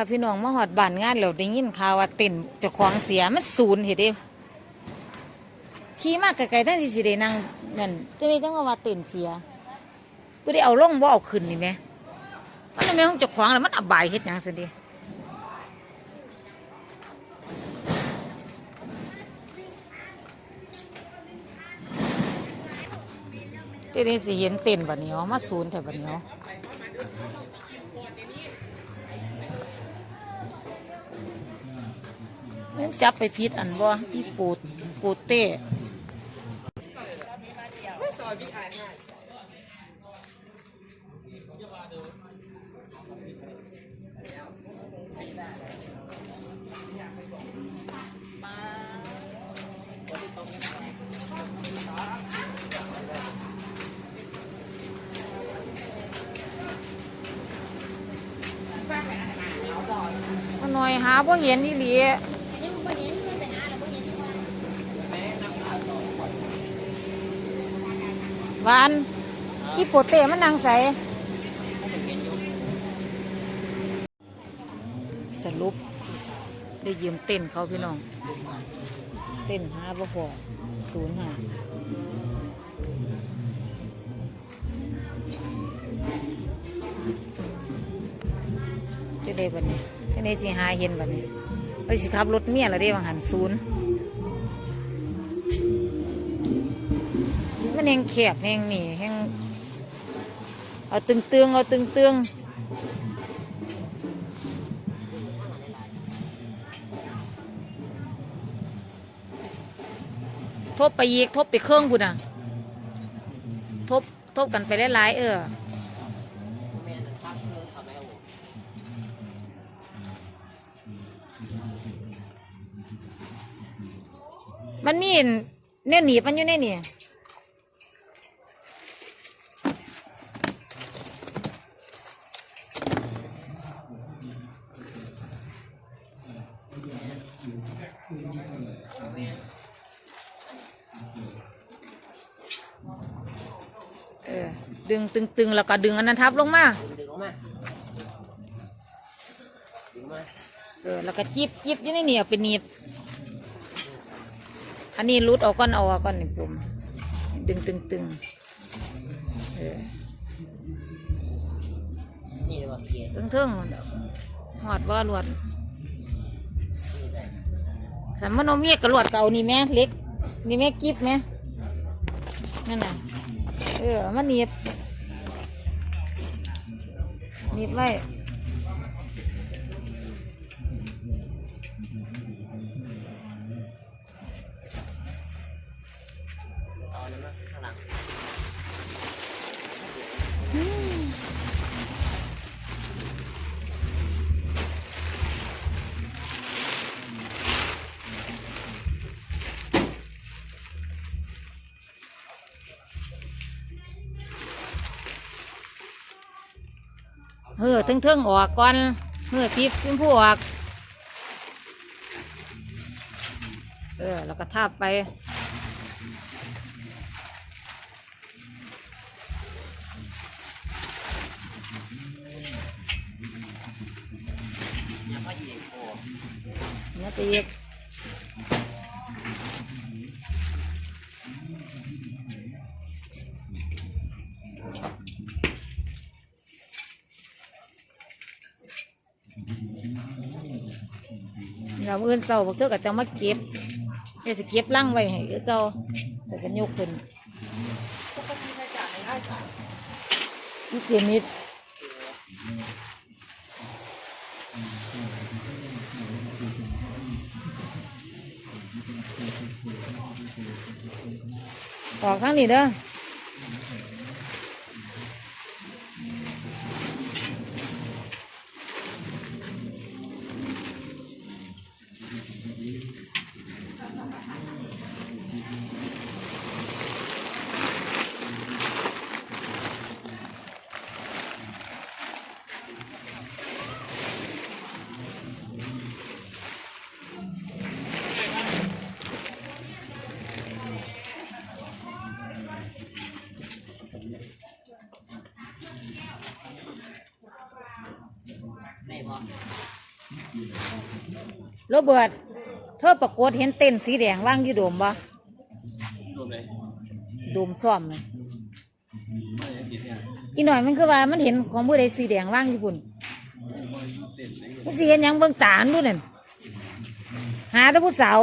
ค่ะพี่น้องมาหอดบ้านงานแล้วได้ยินข่าวว่าเต็นเจ้าของเสียมันศูนย์เห็นเด้ขี่มากไกลๆทั้งที่สิได้นั่งนั่นจะนี่จังว่าว่าเต็นเสียบ่ได้เอาลงบ่เอาขึ้นนี่แหมมันแม่ของเจ้าของแล้วมันอบายเฮ็ดหยังซั่นเด้จะได้สิเห็นเต็นบัดนี้เอมาศูนย์แถวบัดนี้เอ มันจับไปพิษอันบ่อีปูดปูเต้มาหน่อยหาบ่เห็นอีหลี หวานอีโปเต้มันนางใส สรุป ได้ยืมเต้นเขาพี่น้อง เต้นห้าบ่พอศูนย์หาจะได้บัดนี้จะได้สิหาเห็นบัดนี้ไปสิขับรถเมียแล้วได้บางหันศูนย์ แหงแคบแหงนี่แหงเอาตึงเตืองเอาตึงเตืองทบไปยีกทบไปเครื่องบุญอะทบทบกันไปหลายๆเออมันมีเนี่ยหนีบมันอยู่ในนี่ ดึงตึงๆแล้วก็ดึงอันนั้นทับลงมาดึงออกมาดึงมาเออแล้วก็จิบจิบยู่นนี่เอาไปหนีบอันนี้รุดเอาก้อนเอาเอาก้อนนี่ปุ่มดึงตึงตึงเออนี่เลยว่าเกียร์ตึงทึงหอดบ่ลวดแต่มันเอาเมียกระลวดเก่านี่แม่เล็กนี่แม่กิบแม่นั่นน่ะเออมันหนีบ นิดไว้ เอานั้นมาข้างหลัง เฮือทึงทึงๆออกก่อนเฮือพิษขึ้นผู้ออกเออแล้วก็ทาบไป เนี่ยไปอีกเรา เอื้นเศร้าพวกเธอก็จะมาเก็บเดี๋ยวจะเก็บลังไว้ให้คือเก่าแต่ก็ยกขึ้นอีเจมิดออกข้างนี้เด้อ โรเบิร์ตเธอปรากฏเห็นเต้นสีแดงว่างอยู่โดมบ่รวมเลยโดมซ่อมเลยไม่ได้กินเนี่ยอีหน่อยมันคือว่ามันเห็นของผู้ใดสีแดงว่างอยู่พุ่นเต้นเลยมันสิเห็นหยังเบิ่งตาอันดูนั่นหาแต่ผู้สาว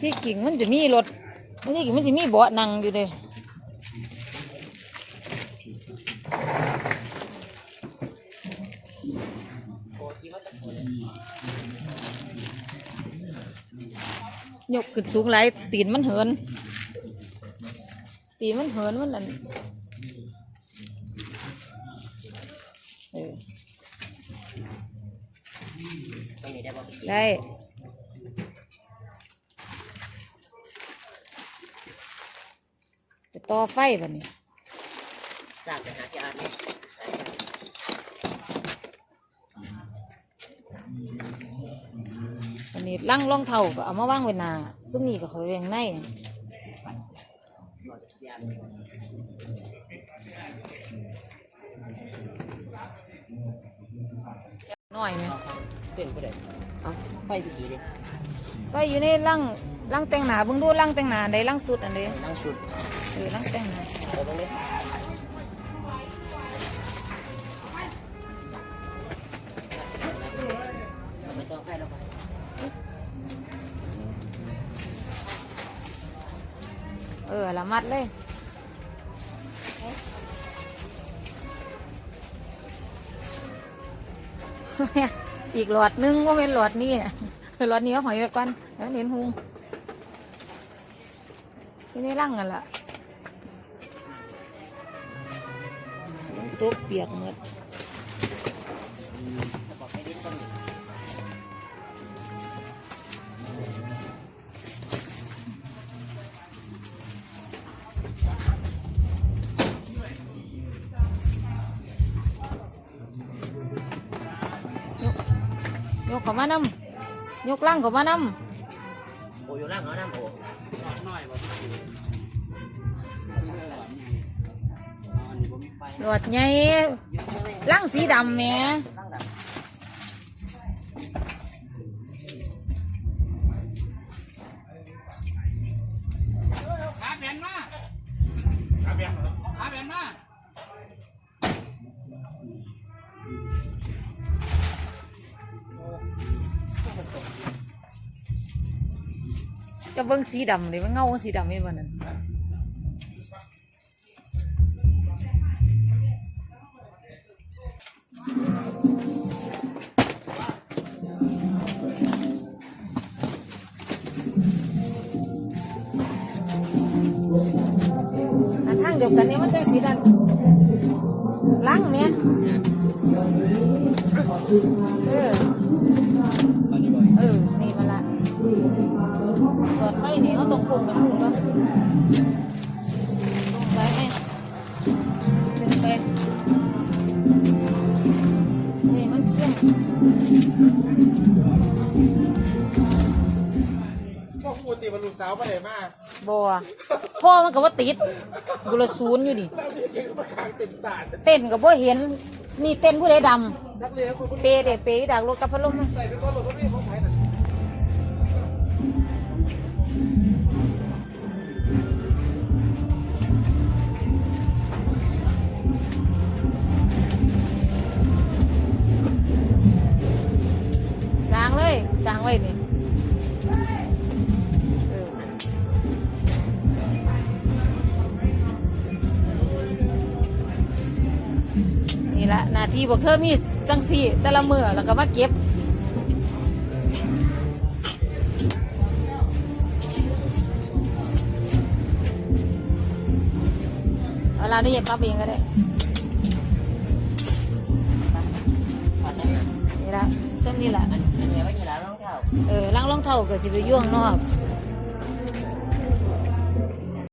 ที่กิ่งมันจะมีรถไม่ใช่กิ่งมันจะมีเบาะนั่งอยู่เลยโคคิดว่าจะโคเลยกขึ้นสูงหลตีนมันเหิน ตีนมันเหินมันนั่นเออ ตรงนี้ ได้ป่ะพี่ได้จะต่อไฟบ่นี่จากไปหาที่อาร์ตเนี่ยวันนี้ลั่งรองเท้าก็เอามาว่างไว้หน้าซุ้มนี่ก็เขาไว้ข้างในรอที่อาร์ตน้อยไหม เต้นก็ได้เอาไฟพี่กี่ดิไฟอยู่ในลั่งลั่งแต่งหน้าเบิ่งดูลั่งแต่งหน้าใดลั่งสุดอันใดนั่งชุดเออลั่งแต่งหน้าเอาตรงนี้ไม่ต้องไฟแล้วป่ะเออละมัดเลย อีกหลอดหนึงว่าเป็นหลอดนี่หลอดนี้ก็หอยไปก่อนแล้วเน้นหุงที่ได้ร่างกันล่ะตุ๊บเปียกหมด กเข้ามานำยกล่างเข้ามานโอ้ยอยู่ล่างเอาน้ำโอ้ำหลอดใหญ่อยู่ข้างในล่างสีดำแหม่ จะเบิ่งสีดำเลยมันเงาสีดำนี่วันนั้นทางเดียวกันเนี่ยมันจังสีดันล้างเนี่ยเออ นี่เขาต้องไปนู่ะลงไปไหมขึ้นไปนี่มันเชี่ยงพวกกูตีมันลูกสาวมาไหนมาบัวพ่อมันก็ว่าติดบุรศูนย์อยู่นี่มาขายเป็นศาสตร์เต้นก็บ่เห็นนี่เต้นผู้ใดดนักเรียนคุณำเปเด็เปดักรถกับพัดลมมาใส่ไปก้อนหลบก็ไม่างไว้นี่นี่ละนาที่พวกเธอมีจังสี่ แต่ละมือแล้วก็มาเก็บเอาเราได้ยินปั๊บเองก็ได้นนี่ละจำนี่ละ เออล้างรองเท้าก็สิไปย่วงนอก